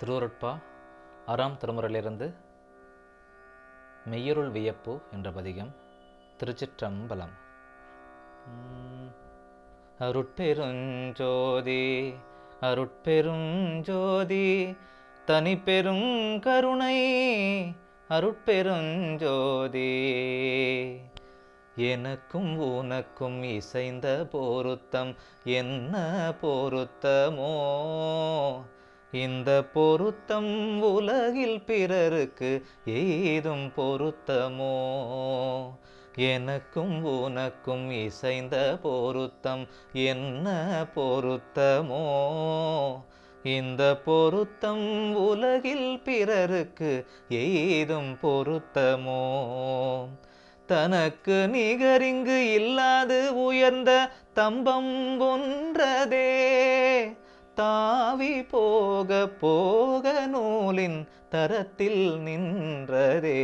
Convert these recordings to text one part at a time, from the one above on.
திருவருட்பா ஆறாம் திருமுறையிலிருந்து மெய்யருள் வியப்பு என்ற பதிகம் திருச்சிற்றம்பலம். அருட்பெருஞ்சோதி அருட்பெருஞ்சோதி தனி பெரும் கருணை அருட்பெருஞ்சோதி எனக்கும் உனக்கும் இசைந்த பொருத்தம் என்ன பொருத்தமோ இந்த பொருத்தம் உலகில் பிறருக்கு ஏதும் பொருத்தமோ? எனக்கும் உனக்கும் இசைந்த பொருத்தம் என்ன பொருத்தமோ? இந்த பொருத்தம் உலகில் பிறருக்கு ஏதும் பொருத்தமோ? தனக்கு நிகரிங்கு இல்லாது உயர்ந்த தம்பம் ஒன்றதே. தாவி போக போக நூலின் தரத்தில் நின்றதே.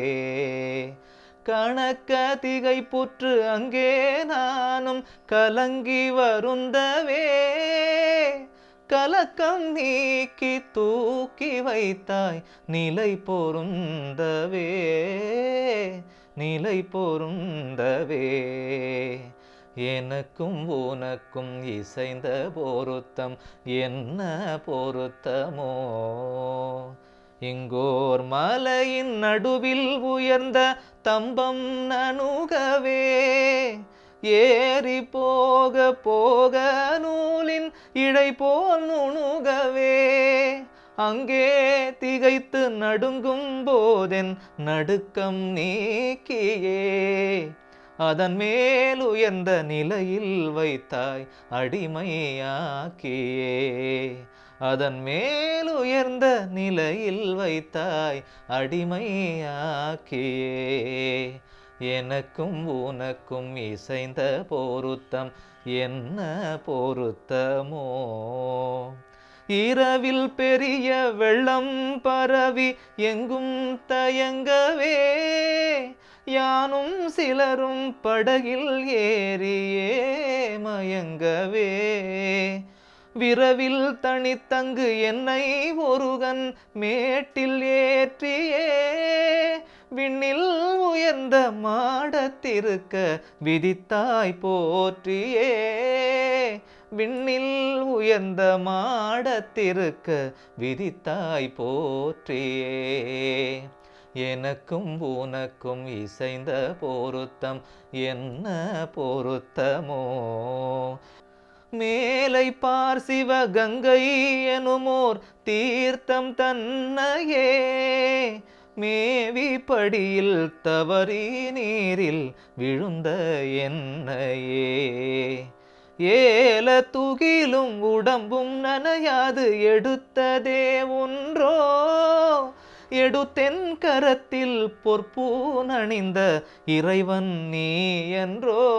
கணக்க திகைப்புற்று அங்கே நானும் கலங்கி வருந்தவே. கலக்கம் நீக்கி தூக்கி வைத்தாய் நிலை பொருந்தவே. நிலை பொருந்தவே. எனக்கும் உனக்கும் இசைந்த பொருத்தம். என்ன பொருத்தமோ? இங்கோர் மலையின் நடுவில் உயர்ந்த தம்பம் நணுகவே. ஏறி போக போக நூலின் இடை போல் நுணுகவே. அங்கே திகைத்து நடுங்கும் போதென் நடுக்கம் நீக்கியே. அதன் மேல் உயர்ந்த நிலையில் வைத்தாய் அடிமையாக்கியே அதன் மேல் உயர்ந்த நிலையில் வைத்தாய் அடிமையாக்கியே எனக்கும் உனக்கும் இசைந்த பொருத்தம் என்ன பொருத்தமோ? இரவில் பெரிய வெள்ளம் பரவி எங்கும் தயங்கவே யானும் சிலரும் படகில் ஏறியே மயங்கவே. விரவில் தனித்தங்கு என்னை ஒருகன் மேட்டில் ஏற்றியே. விண்ணில் உயர்ந்த மாடத்திருக்க விதித்தாய் போற்றியே. விண்ணில் உயர்ந்த மாடத்திருக்க விதித்தாய் போற்றியே. எனக்கும் உனக்கும் இசைந்த பொருத்தம். என்ன பொருத்தமோ? மேலை பார் சிவகங்கை எனுமோர் தீர்த்தம் தன்னையே. மேவி படியில் தவறி நீரில் விழுந்த என்னையே. ஏல துகிலும் உடம்பும் நனையாது. எடுத்ததே ஒன்றோ? எடு தென்கரத்தில் பொற்பூனணிந்த இறைவன் நீ என்றோ.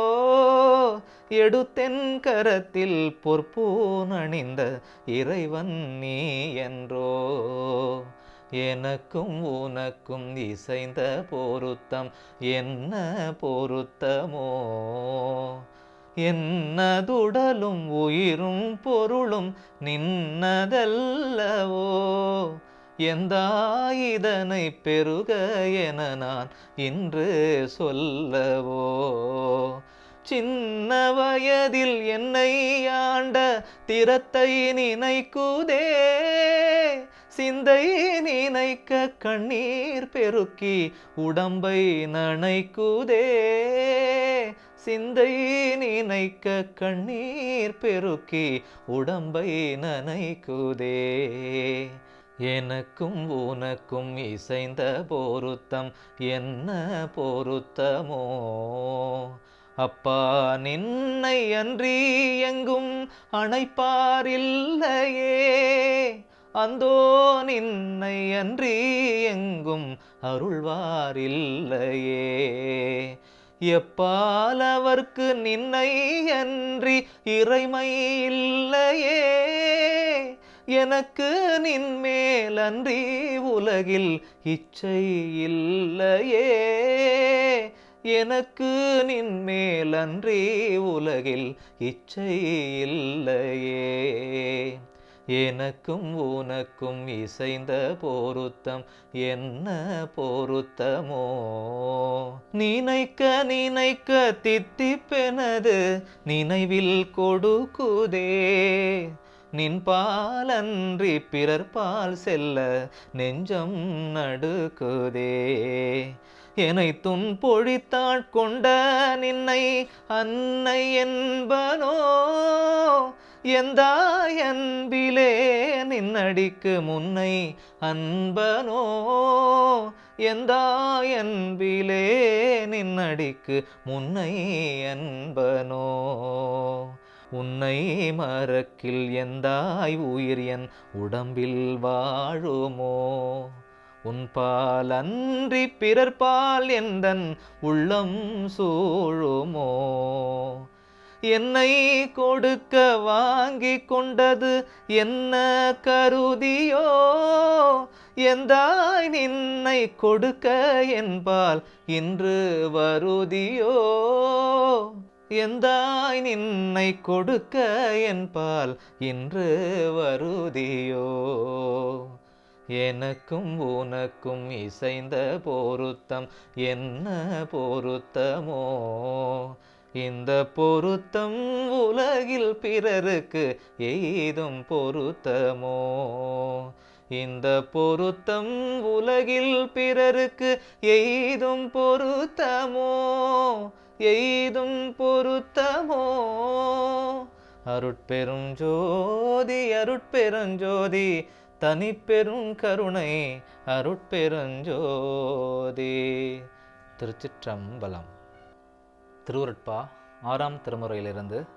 எடு தென்கரத்தில் பொற்பூனணிந்த இறைவன் நீ என்றோ. எனக்கும் உனக்கும் இசைந்த பொருத்தம் என்ன பொருத்தமோ? என்னதுடலும் உயிரும் பொருளும் நின்னதல்லவோ? எந்தாயிதனை பெருக என நான் இன்று சொல்லவோ? சின்ன வயதில் என்னை ஆண்ட திறத்தை நினைக்குதே. சிந்தை நினைக்க கண்ணீர் பெருக்கி உடம்பை நனைக்குதே. சிந்தை நினைக்க கண்ணீர் பெருக்கி உடம்பை நனைக்குதே. எனக்கும் உனக்கும் இசைந்த பொருத்தம் என்ன பொருத்தமோ? அப்பா நின்னை அன்றி எங்கும் அணைப்பாரில்லையே அந்தோ நின்னை அன்றி எங்கும் அருள்வாரில்லையே எப்பாலவர்க்கு நின்னை அன்றி இறைமை இல்லையே? எனக்கு நின் மேலன்றி உலகில் இச்சை இல்லையே. எனக்கு நின் மேலன்றி உலகில் இச்சை இல்லையே. எனக்கும் உனக்கும் இசைந்த பொருத்தம் என்ன பொருத்தமோ? நினைக்க நினைக்க தித்திப்பெனது நினைவில் கொடுக்குதே. நின் பாலன்றி பிறர் செல்ல நெஞ்சம் நடுக்குதே. என்னை துன்பொழித்தாட் கொண்ட நின்னை அன்னை என்பனோ? எந்தாய் அன்பிலே நின்னடிக்கு முன்னை அன்பனோ? எந்தாய் அன்பிலே நின்னடிக்கு முன்னை அன்பனோ உன்னை மறக்கில் எந்தாய் உயிர் என் உடம்பில் வாழுமோ? உன் பால் அன்றி பிறர்பால் எந்தன் உள்ளம் சூழுமோ? என்னை கொடுக்க வாங்கி கொண்டது என்ன கருதியோ? எந்தாய் நின்னை கொடுக்க என்பால் இன்று வருதியோ? எந்தாய் நின்னை கொடுக்க என்பால் இன்று வருதியோ? எனக்கும் உனக்கும் இசைந்த பொருத்தம் என்ன பொருத்தமோ? இந்த பொருத்தம் உலகில் பிறருக்கு எய்தும் பொருத்தமோ? இந்த பொருத்தம் உலகில் பிறருக்கு எய்தும் பொருத்தமோ? எய்தும் பொருத்தமோ? அருட்பெரும் ஜோதி அருட்பெருஞ்சோதி தனிப்பெரும் கருணை அருட்பெருஞ்சோதி திருச்சிற்றம்பலம். திருவருட்பா ஆறாம் திருமுறையிலிருந்து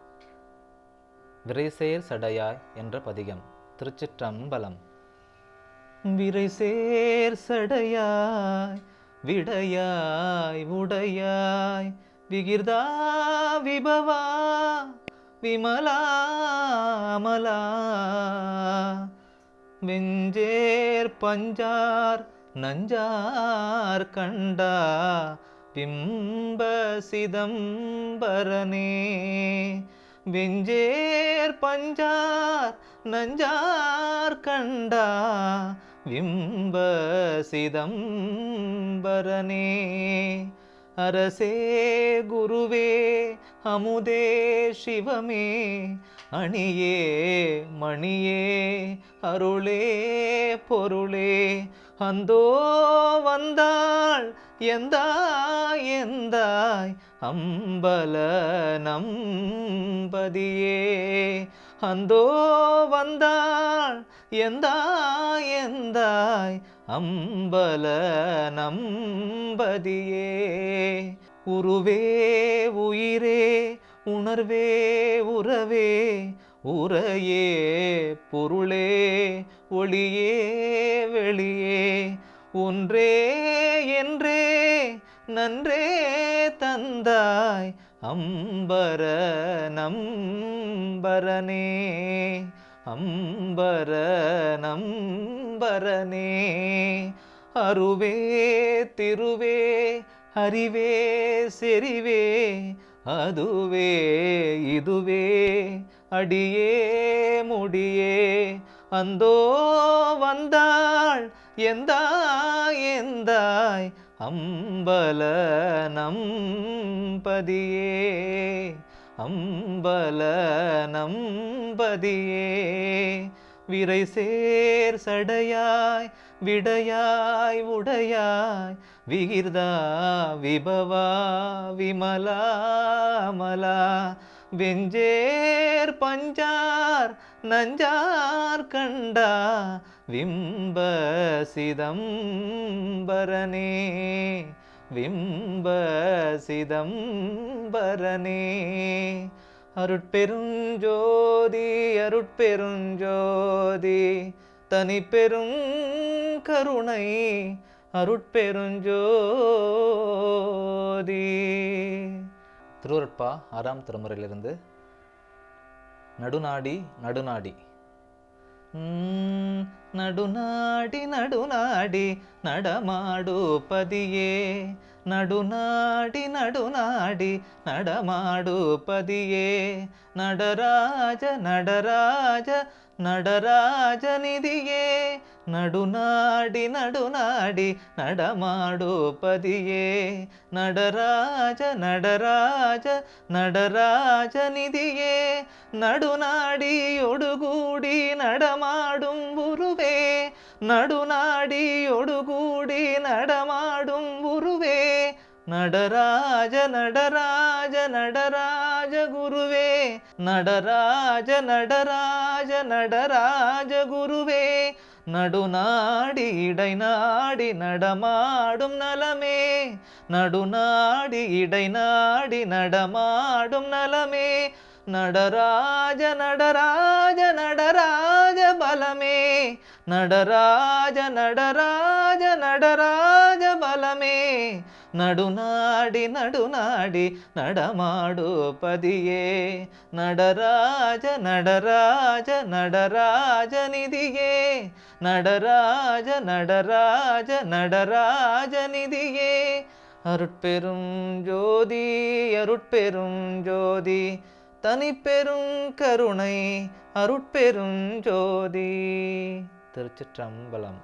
விரைசேர் சடையாய் என்ற பதிகம் திருச்சிற்றம்பலம். விரைசேர் சடையாய் விடையாய் உடையாய் விகிர்தா விபவா விமலாமலா வெஞ்சேர் பஞ்சார் நஞ்சார் கண்டா பிம்ப சிதம்பரனே வெஞ்சேர் பஞ்சார் நஞ்சார் கண்டா விம்ப சிதம்பரனே அரசே குருவே அமுதே சிவமே அணியே மணியே அருளே பொருளே அந்தோ வந்தாள் எந்தாய் எந்தாய் அம்பல நம்பதியே அந்தோ வந்தாள் எந்தாய் எந்தாய் அம்பல நம்பதியே. உருவே உயிரே உணர்வே உறவே. உரையே பொருளே ஒளியே வெளியே. ஒன்றே என்றே நன்றே தந்தாய் அம்பர நம்பரனே. அம்பர நம்பரனே அருவே திருவே அறிவே செறிவே அதுவே இதுவே அடியே முடியே அந்தோ வந்தாள் எந்தாய் எந்தாய் அம்பல நம்பதியே அம்பல நம்பதியே. விரை சேர் சடையாய் விடையாய் உடையாய். விகிர்தா விபவா விமலாமலா வெஞ்சேர் பஞ்சார் நஞ்சார் கண்டா. விம்ப சிதம்பரனே விம்ப சிதம்பரனே அருட்பெருஞ்சோதி அருட்பெருஞ்சோதி தனி பெரும் கருணை அருட்பெருஞ்சோதி. திருவருட்பா ஆறாம் திருமுறையிலிருந்து நடுநாடி நடுநாடி. ம், நடுநாடி நடுநாடி நடமாடு பதியே நடுநாடி நடுநாடி நடமாடு பதியே நடராஜ நடராஜ நடராஜநிதியே நடுநாடி நடுநாடி நடமாடோபதியே நடராஜ நடராஜ நடராஜநிதியே நடுநாடியொடுகூடி நடமாடும் உருவே. நடுநாடியொடுகூடி நடமாடும் உருவே. நடராஜ நடராஜ நடராஜ குருவே. நடராஜ நடராஜ நடராஜ குருவே. நடுநாடி இடைநாடி நடமாடும் நலமே. நடுநாடி இடைநாடி நடமாடும் நலமே. நடராஜ நடராஜ நடராஜ பலமே. நடராஜ நடராஜ நடராஜ பலமே. நடுநாடி நடுநாடி நடமாடு பதியே. நடராஜ நடராஜ நடராஜ நிதியே. நடராஜ நடராஜ நடராஜ நிதியே. அருட்பெரும் ஜோதி அருட்பெரும் ஜோதி. தனிப்பெரும் கருணை அருட்பெரும் ஜோதி. திருச்சிற்றம்பலம்.